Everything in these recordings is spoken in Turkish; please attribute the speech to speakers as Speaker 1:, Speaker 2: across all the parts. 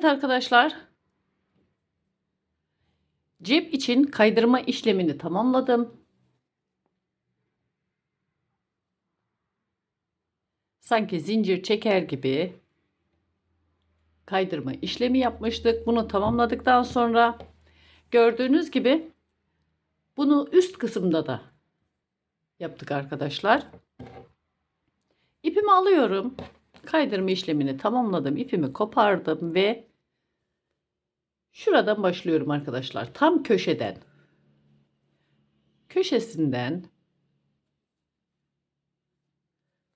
Speaker 1: Evet arkadaşlar. Cep için kaydırma işlemini tamamladım. Sanki zincir çeker gibi kaydırma işlemi yapmıştık. Bunu tamamladıktan sonra gördüğünüz gibi bunu üst kısımda da yaptık arkadaşlar. İpimi alıyorum. Kaydırma işlemini tamamladım. İpimi kopardım ve şuradan başlıyorum arkadaşlar. Tam köşeden. Köşesinden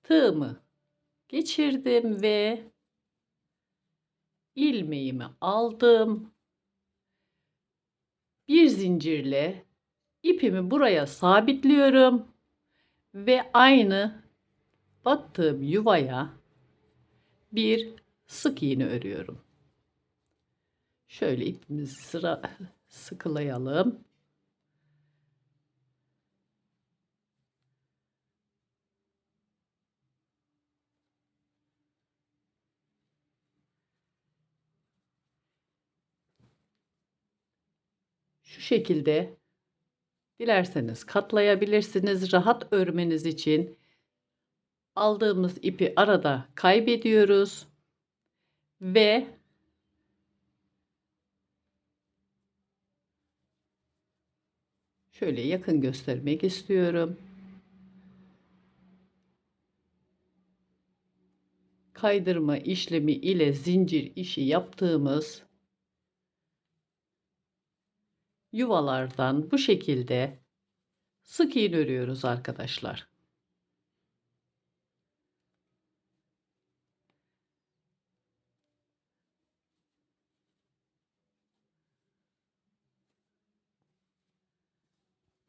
Speaker 1: tığımı geçirdim ve ilmeğimi aldım. Bir zincirle ipimi buraya sabitliyorum ve aynı battığım yuvaya bir sık iğne örüyorum. Şöyle ipimizi sıra sıkılayalım. Şu şekilde dilerseniz katlayabilirsiniz. Rahat örmeniz için aldığımız ipi arada kaybediyoruz ve şöyle yakın göstermek istiyorum. Kaydırma işlemi ile zincir işi yaptığımız yuvalardan bu şekilde sık iğne örüyoruz arkadaşlar.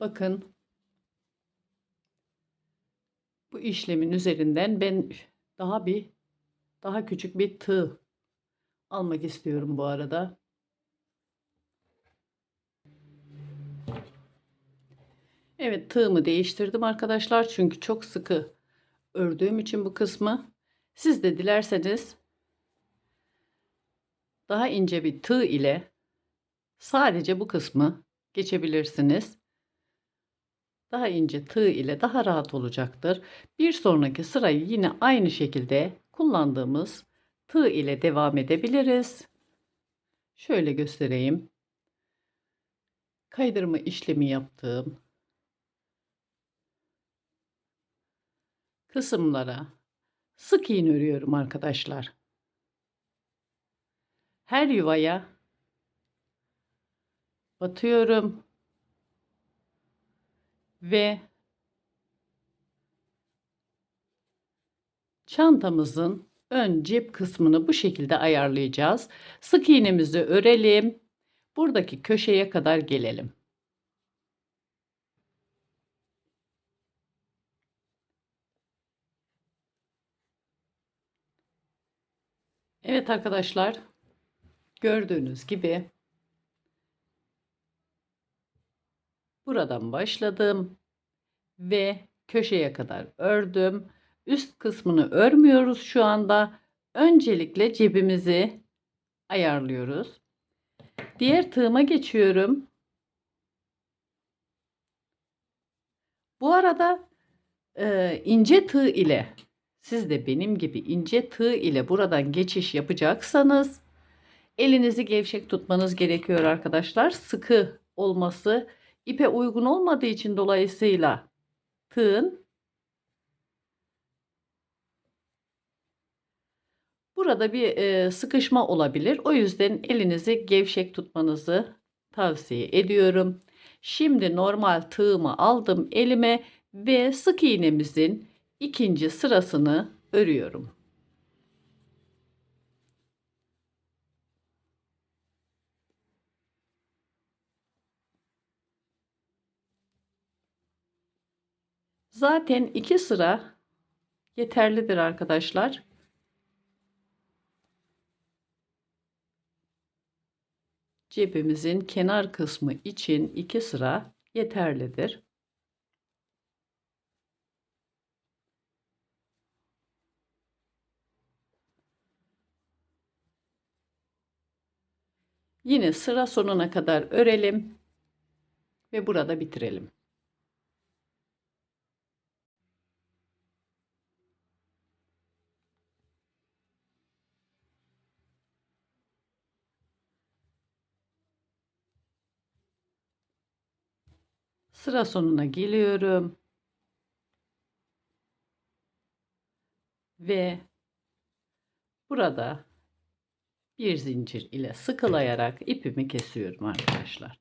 Speaker 1: Bakın bu işlemin üzerinden ben daha bir daha küçük bir tığ almak istiyorum bu arada. Evet tığımı değiştirdim arkadaşlar çünkü çok sıkı ördüğüm için bu kısmı siz de dilerseniz daha ince bir tığ ile sadece bu kısmı geçebilirsiniz. Daha ince tığ ile daha rahat olacaktır. Bir sonraki sırayı yine aynı şekilde kullandığımız tığ ile devam edebiliriz. Şöyle göstereyim. Kaydırma işlemi yaptığım kısımlara sık iğne örüyorum arkadaşlar. Her yuvaya batıyorum ve çantamızın ön cep kısmını bu şekilde ayarlayacağız. Sık iğnemizi örelim. Buradaki köşeye kadar gelelim. Evet arkadaşlar gördüğünüz gibi buradan başladım ve köşeye kadar ördüm. Üst kısmını örmüyoruz şu anda. Öncelikle cebimizi ayarlıyoruz. Diğer tığıma geçiyorum. Bu arada e, ince tığ ile siz de benim gibi ince tığ ile buradan geçiş yapacaksanız elinizi gevşek tutmanız gerekiyor arkadaşlar. Sıkı olması ipe uygun olmadığı için dolayısıyla tığın burada bir e, sıkışma olabilir. O yüzden elinizi gevşek tutmanızı tavsiye ediyorum. Şimdi normal tığımı aldım elime ve sık iğnemizin ikinci sırasını örüyorum. Zaten iki sıra yeterlidir arkadaşlar. Cebimizin kenar kısmı için iki sıra yeterlidir. Yine sıra sonuna kadar örelim ve burada bitirelim. Sıra sonuna geliyorum. Ve burada bir zincir ile sıkılayarak ipimi kesiyorum arkadaşlar.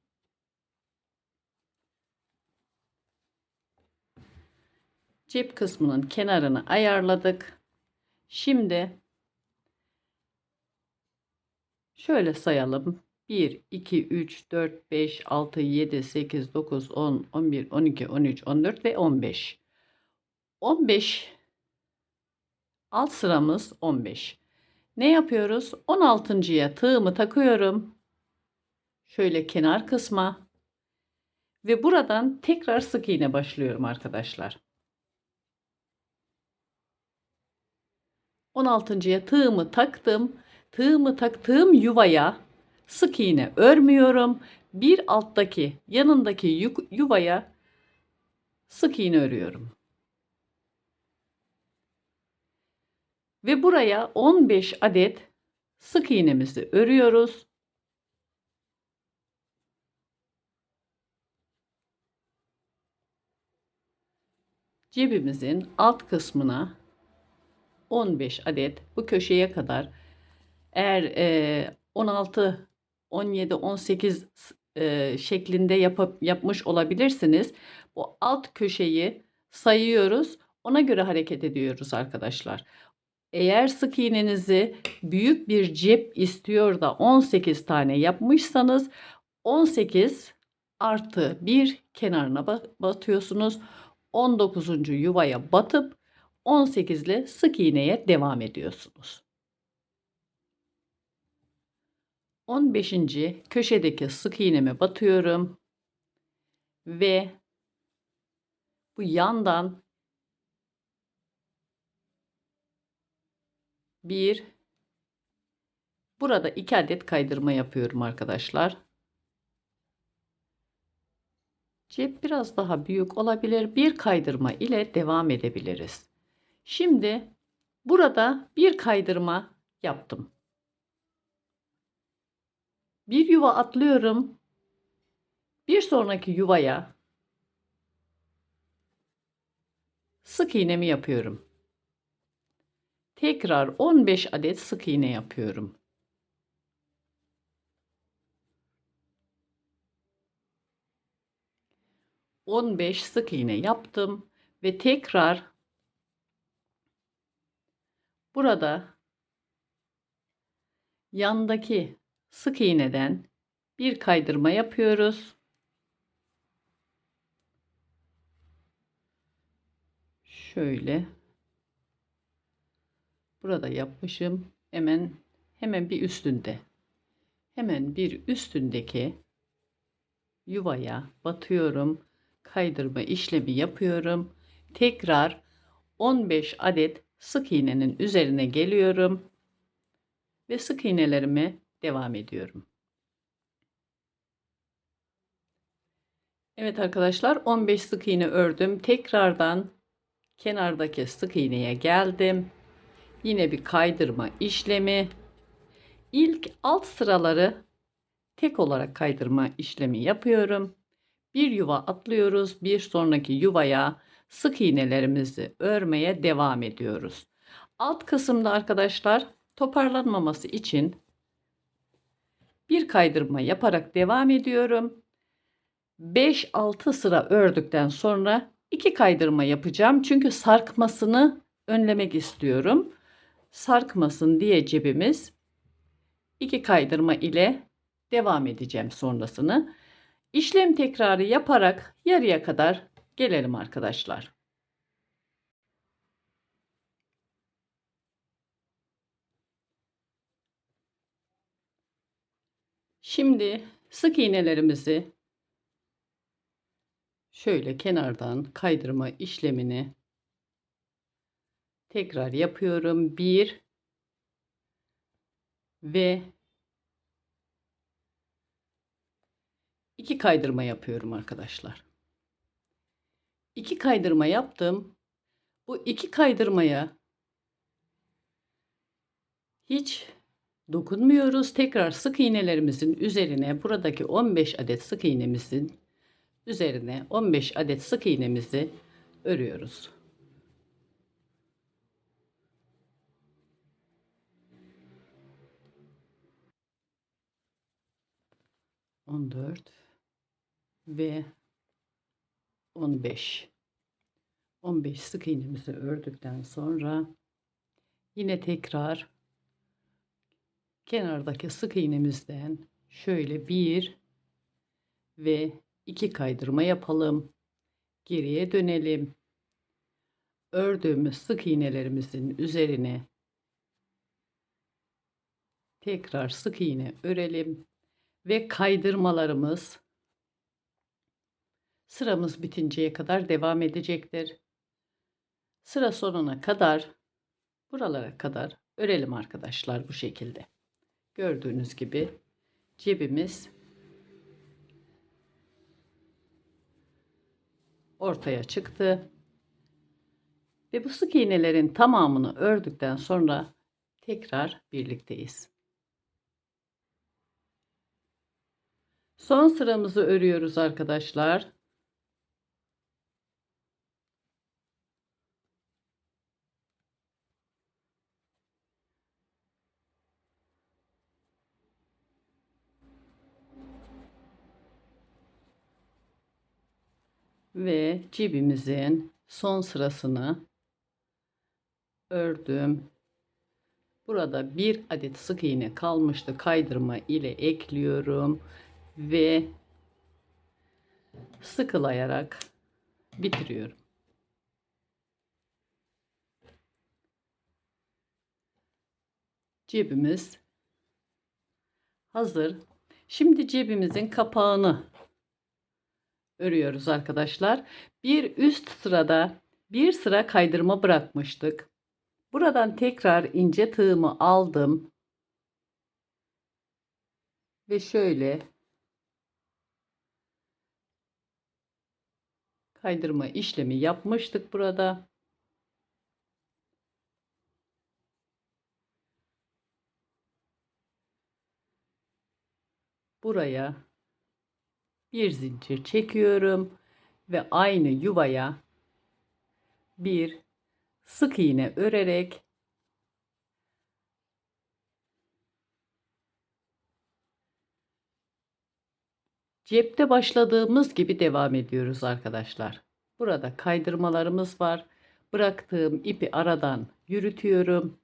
Speaker 1: Cep kısmının kenarını ayarladık. Şimdi şöyle sayalım. 1, 2, 3, 4, 5, 6, 7, 8, 9, 10, 11, 12, 13, 14 ve 15. 15 alt sıramız 15. Ne yapıyoruz? 16.ya tığımı takıyorum. Şöyle kenar kısma. Ve buradan tekrar sık iğne başlıyorum arkadaşlar. 16.ya tığımı taktım. Tığımı taktığım yuvaya sık iğne örmüyorum. Bir alttaki yanındaki yuvaya sık iğne örüyorum. Ve buraya 15 adet sık iğnemizi örüyoruz. Cebimizin alt kısmına 15 adet bu köşeye kadar eğer e, 16 17 18 e, şeklinde yapıp yapmış olabilirsiniz. Bu alt köşeyi sayıyoruz. Ona göre hareket ediyoruz arkadaşlar. Eğer sık iğnenizi büyük bir cep istiyor da 18 tane yapmışsanız 18 artı 1 kenarına batıyorsunuz. 19. yuvaya batıp 18 ile sık iğneye devam ediyorsunuz. 15. köşedeki sık iğneme batıyorum ve bu yandan bir burada iki adet kaydırma yapıyorum arkadaşlar. Cep biraz daha büyük olabilir. Bir kaydırma ile devam edebiliriz. Şimdi burada bir kaydırma yaptım. Bir yuva atlıyorum. Bir sonraki yuvaya sık iğnemi yapıyorum. Tekrar 15 adet sık iğne yapıyorum. On beş sık iğne yaptım ve tekrar burada yandaki sık iğneden bir kaydırma yapıyoruz. Şöyle burada yapmışım. Hemen hemen bir üstünde. Hemen bir üstündeki yuvaya batıyorum. Kaydırma işlemi yapıyorum. Tekrar 15 adet sık iğnenin üzerine geliyorum ve sık iğnelerimi devam ediyorum. Evet arkadaşlar 15 sık iğne ördüm. Tekrardan kenardaki sık iğneye geldim. Yine bir kaydırma işlemi. İlk alt sıraları tek olarak kaydırma işlemi yapıyorum. Bir yuva atlıyoruz. Bir sonraki yuvaya sık iğnelerimizi örmeye devam ediyoruz. Alt kısımda arkadaşlar toparlanmaması için bir kaydırma yaparak devam ediyorum. 5-6 sıra ördükten sonra iki kaydırma yapacağım. Çünkü sarkmasını önlemek istiyorum. Sarkmasın diye cebimiz iki kaydırma ile devam edeceğim sonrasını. İşlem tekrarı yaparak yarıya kadar gelelim arkadaşlar. Şimdi sık iğnelerimizi şöyle kenardan kaydırma işlemini tekrar yapıyorum. Bir ve iki kaydırma yapıyorum arkadaşlar. İki kaydırma yaptım. Bu iki kaydırmaya hiç dokunmuyoruz. Tekrar sık iğnelerimizin üzerine buradaki 15 adet sık iğnemizin üzerine 15 adet sık iğnemizi örüyoruz. On dört ve on beş. On beş sık iğnemizi ördükten sonra yine tekrar kenardaki sık iğnemizden şöyle bir ve iki kaydırma yapalım. Geriye dönelim. Ördüğümüz sık iğnelerimizin üzerine tekrar sık iğne örelim ve kaydırmalarımız sıramız bitinceye kadar devam edecektir. Sıra sonuna kadar buralara kadar örelim arkadaşlar bu şekilde. Gördüğünüz gibi cebimiz ortaya çıktı. Ve bu sık iğnelerin tamamını ördükten sonra tekrar birlikteyiz. Son sıramızı örüyoruz arkadaşlar. Ve cibimizin son sırasını ördüm. Burada bir adet sık iğne kalmıştı. Kaydırma ile ekliyorum ve sıkılayarak bitiriyorum. Cebimiz hazır. Şimdi cebimizin kapağını örüyoruz arkadaşlar. Bir üst sırada bir sıra kaydırma bırakmıştık. Buradan tekrar ince tığımı aldım. Ve şöyle kaydırma işlemi yapmıştık burada. Buraya bir zincir çekiyorum ve aynı yuvaya bir sık iğne örerek cepte başladığımız gibi devam ediyoruz arkadaşlar. Burada kaydırmalarımız var. Bıraktığım ipi aradan yürütüyorum.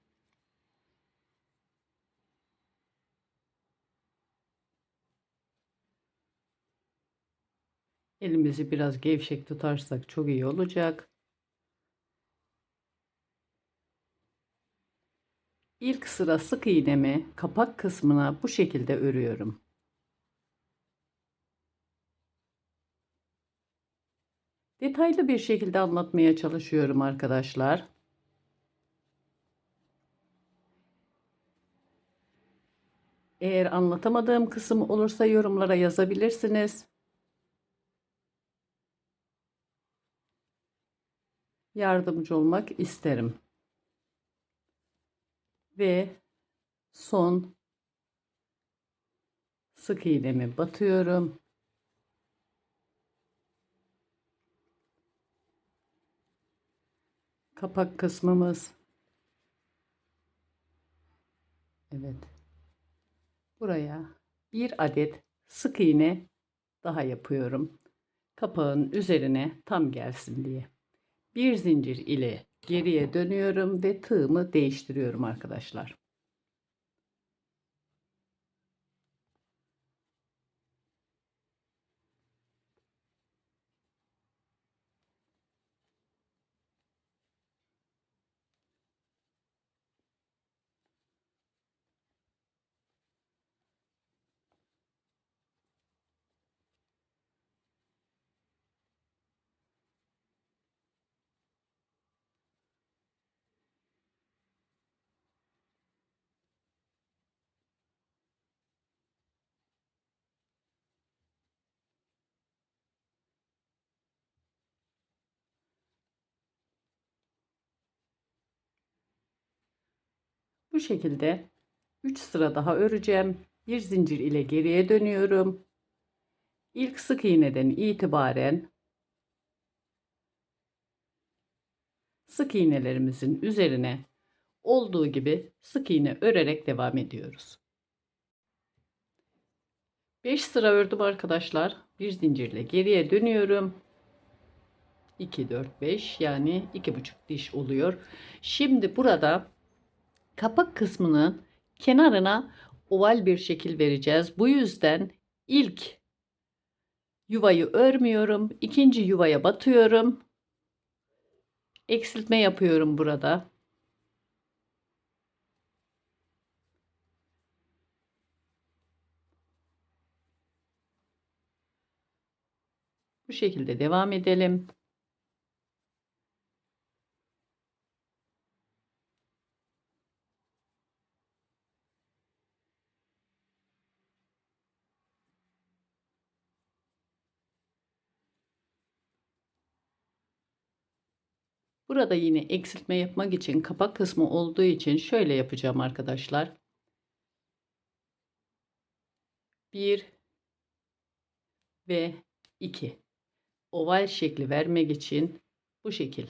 Speaker 1: Elimizi biraz gevşek tutarsak çok iyi olacak. İlk sıra sık iğnemi kapak kısmına bu şekilde örüyorum. Detaylı bir şekilde anlatmaya çalışıyorum arkadaşlar. Eğer anlatamadığım kısım olursa yorumlara yazabilirsiniz. Yardımcı olmak isterim. Ve son sık iğnemi batıyorum. Kapak kısmımız. Evet. Buraya bir adet sık iğne daha yapıyorum. Kapağın üzerine tam gelsin diye bir zincir ile geriye dönüyorum ve tığımı değiştiriyorum arkadaşlar. Şekilde 3 sıra daha öreceğim. Bir zincir ile geriye dönüyorum. İlk sık iğneden itibaren sık iğnelerimizin üzerine olduğu gibi sık iğne örerek devam ediyoruz. 5 sıra ördüm arkadaşlar. Bir zincirle geriye dönüyorum. 2 4 5 yani 2,5 diş oluyor. Şimdi burada kapak kısmının kenarına oval bir şekil vereceğiz. Bu yüzden ilk yuvayı örmüyorum. ikinci yuvaya batıyorum. Eksiltme yapıyorum burada. Bu şekilde devam edelim. Burada yine eksiltme yapmak için kapak kısmı olduğu için şöyle yapacağım arkadaşlar. 1 ve 2 oval şekli vermek için bu şekil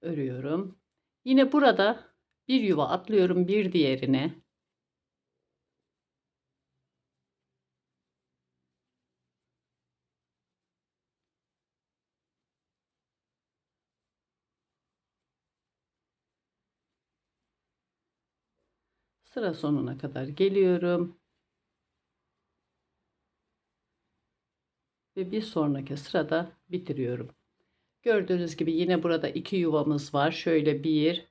Speaker 1: örüyorum. Yine burada bir yuva atlıyorum bir diğerine. Sıra sonuna kadar geliyorum. Ve bir sonraki sırada bitiriyorum. Gördüğünüz gibi yine burada iki yuvamız var. Şöyle bir,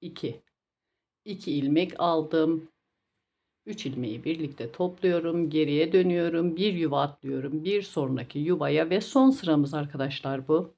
Speaker 1: iki. iki ilmek aldım. Üç ilmeği birlikte topluyorum. Geriye dönüyorum. Bir yuva atlıyorum. Bir sonraki yuvaya ve son sıramız arkadaşlar bu.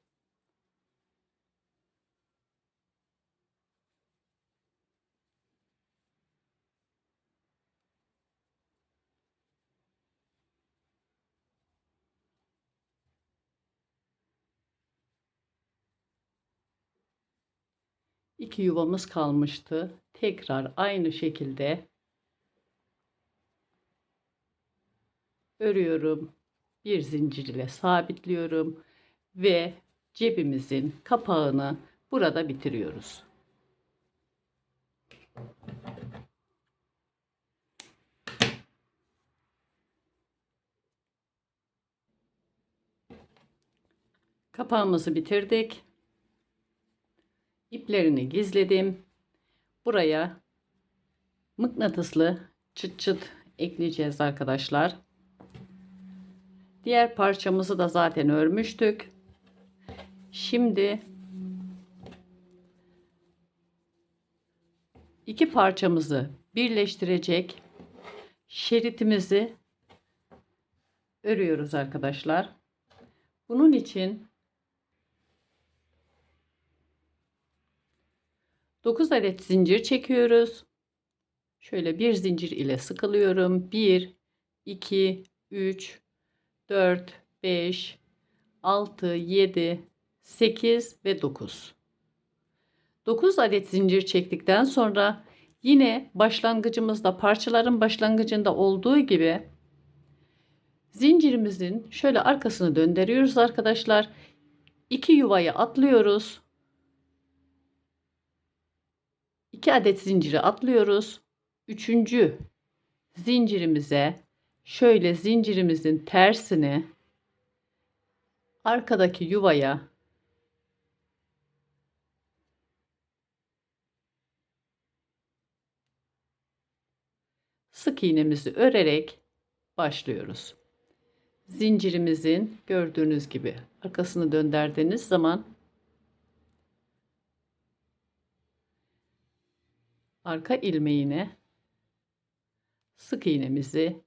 Speaker 1: 2 yuvamız kalmıştı. Tekrar aynı şekilde örüyorum. Bir zincir ile sabitliyorum ve cebimizin kapağını burada bitiriyoruz. Kapağımızı bitirdik iplerini gizledim. Buraya mıknatıslı çıt çıt ekleyeceğiz arkadaşlar. Diğer parçamızı da zaten örmüştük. Şimdi iki parçamızı birleştirecek şeritimizi örüyoruz arkadaşlar. Bunun için 9 adet zincir çekiyoruz. Şöyle bir zincir ile sıkılıyorum. 1, 2, 3, 4, 5, 6, 7, 8 ve 9. 9 adet zincir çektikten sonra yine başlangıcımızda parçaların başlangıcında olduğu gibi zincirimizin şöyle arkasını döndürüyoruz arkadaşlar. 2 yuvayı atlıyoruz. 2 adet zinciri atlıyoruz. Üçüncü zincirimize şöyle zincirimizin tersini arkadaki yuvaya sık iğnemizi örerek başlıyoruz. Zincirimizin gördüğünüz gibi arkasını döndürdüğünüz zaman arka ilmeğine sık iğnemizi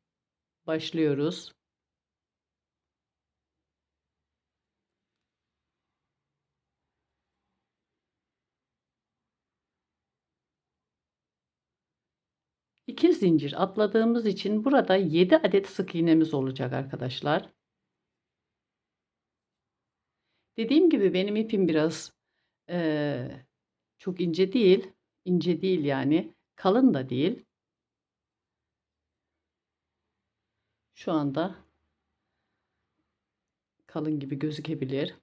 Speaker 1: başlıyoruz. İki zincir atladığımız için burada 7 adet sık iğnemiz olacak arkadaşlar. Dediğim gibi benim ipim biraz e, çok ince değil ince değil yani. Kalın da değil. Şu anda kalın gibi gözükebilir.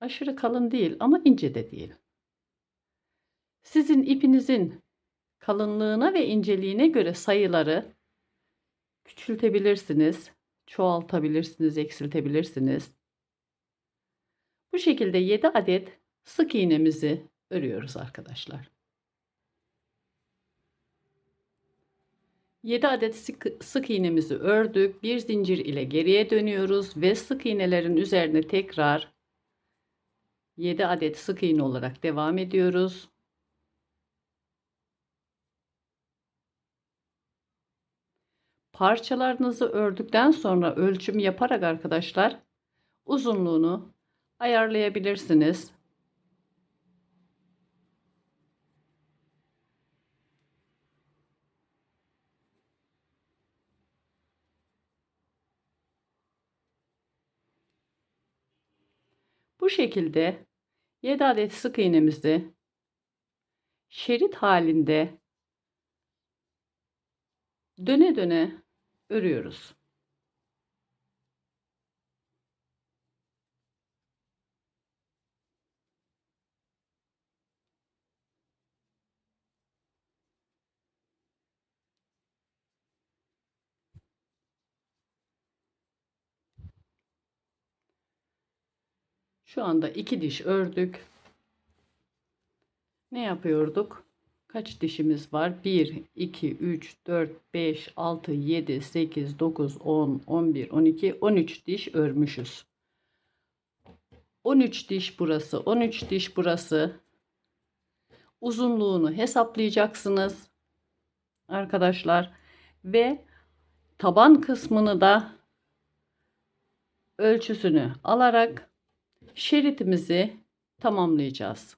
Speaker 1: Aşırı kalın değil ama ince de değil. Sizin ipinizin kalınlığına ve inceliğine göre sayıları küçültebilirsiniz, çoğaltabilirsiniz, eksiltebilirsiniz. Bu şekilde 7 adet sık iğnemizi örüyoruz arkadaşlar. 7 adet sık, sık iğnemizi ördük. Bir zincir ile geriye dönüyoruz ve sık iğnelerin üzerine tekrar 7 adet sık iğne olarak devam ediyoruz. Parçalarınızı ördükten sonra ölçüm yaparak arkadaşlar uzunluğunu ayarlayabilirsiniz. Bu şekilde 7 adet sık iğnemizi şerit halinde döne döne örüyoruz. Şu anda iki diş ördük. Ne yapıyorduk? Kaç dişimiz var? 1, 2, 3, 4, 5, 6, 7, 8, 9, 10, 11, 12, 13 diş örmüşüz. 13 diş burası, 13 diş burası. Uzunluğunu hesaplayacaksınız arkadaşlar ve taban kısmını da ölçüsünü alarak şeritimizi tamamlayacağız.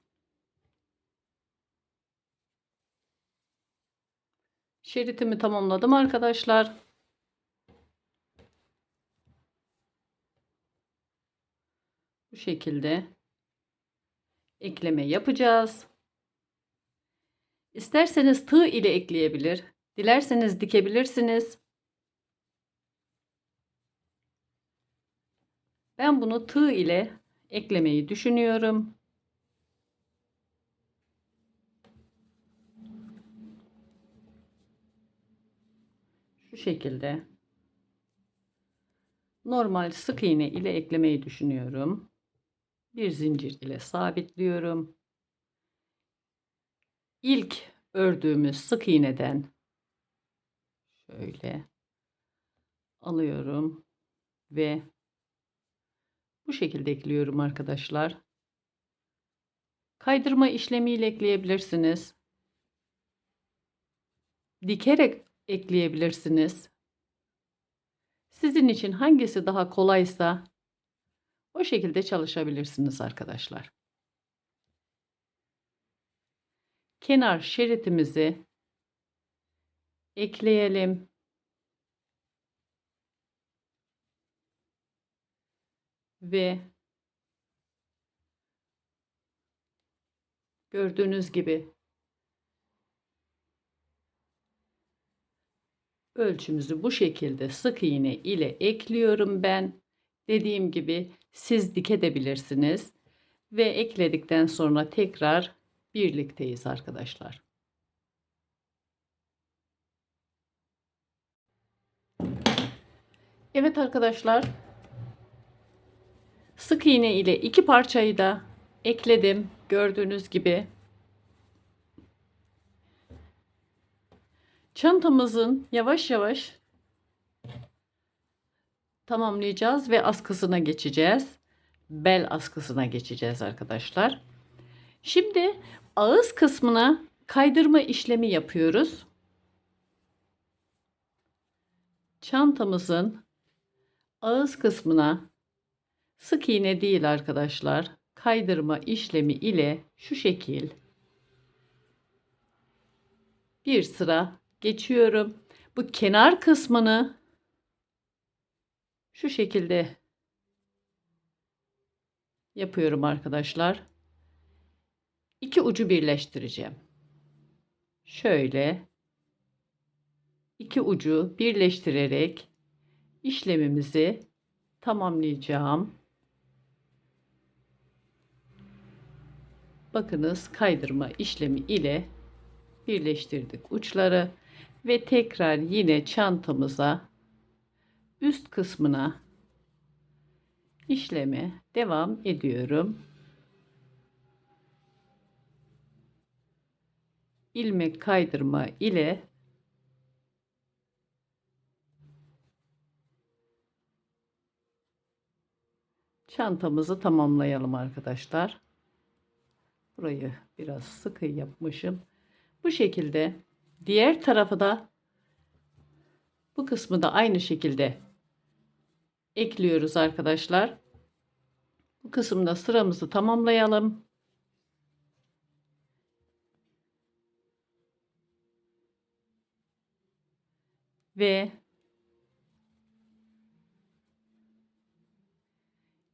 Speaker 1: Şeritimi tamamladım arkadaşlar. Bu şekilde ekleme yapacağız. İsterseniz tığ ile ekleyebilir. Dilerseniz dikebilirsiniz. Ben bunu tığ ile eklemeyi düşünüyorum. Şu şekilde normal sık iğne ile eklemeyi düşünüyorum. Bir zincir ile sabitliyorum. İlk ördüğümüz sık iğneden şöyle alıyorum ve bu şekilde ekliyorum arkadaşlar. Kaydırma işlemiyle ekleyebilirsiniz. Dikerek ekleyebilirsiniz. Sizin için hangisi daha kolaysa o şekilde çalışabilirsiniz arkadaşlar. Kenar şeritimizi ekleyelim. Ve gördüğünüz gibi ölçümüzü bu şekilde sık iğne ile ekliyorum ben. Dediğim gibi siz dikebilirsiniz ve ekledikten sonra tekrar birlikteyiz arkadaşlar. Evet arkadaşlar. Sık iğne ile iki parçayı da ekledim. Gördüğünüz gibi Çantamızın yavaş yavaş tamamlayacağız ve askısına geçeceğiz. Bel askısına geçeceğiz arkadaşlar. Şimdi ağız kısmına kaydırma işlemi yapıyoruz. Çantamızın ağız kısmına sık iğne değil arkadaşlar. Kaydırma işlemi ile şu şekil bir sıra geçiyorum. Bu kenar kısmını şu şekilde yapıyorum arkadaşlar. iki ucu birleştireceğim. Şöyle iki ucu birleştirerek işlemimizi tamamlayacağım. Bakınız kaydırma işlemi ile birleştirdik uçları ve tekrar yine çantamıza üst kısmına işleme devam ediyorum. ilmek kaydırma ile çantamızı tamamlayalım arkadaşlar. Burayı biraz sıkı yapmışım. Bu şekilde diğer tarafı da bu kısmı da aynı şekilde ekliyoruz arkadaşlar. Bu kısımda sıramızı tamamlayalım. Ve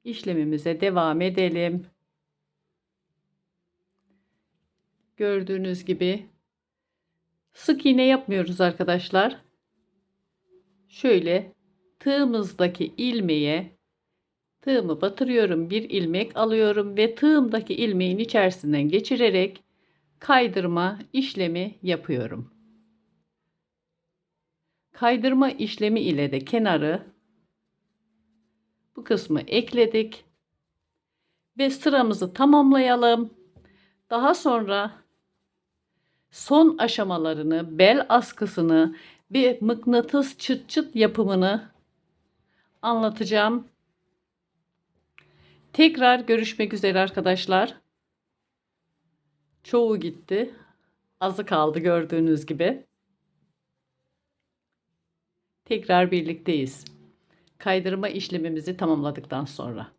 Speaker 1: işlemimize devam edelim. Gördüğünüz gibi sık iğne yapmıyoruz arkadaşlar. Şöyle tığımızdaki ilmeğe tığımı batırıyorum. Bir ilmek alıyorum ve tığımdaki ilmeğin içerisinden geçirerek kaydırma işlemi yapıyorum. Kaydırma işlemi ile de kenarı bu kısmı ekledik ve sıramızı tamamlayalım. Daha sonra son aşamalarını, bel askısını ve mıknatıs çıt çıt yapımını anlatacağım. Tekrar görüşmek üzere arkadaşlar. Çoğu gitti. Azı kaldı gördüğünüz gibi. Tekrar birlikteyiz. Kaydırma işlemimizi tamamladıktan sonra.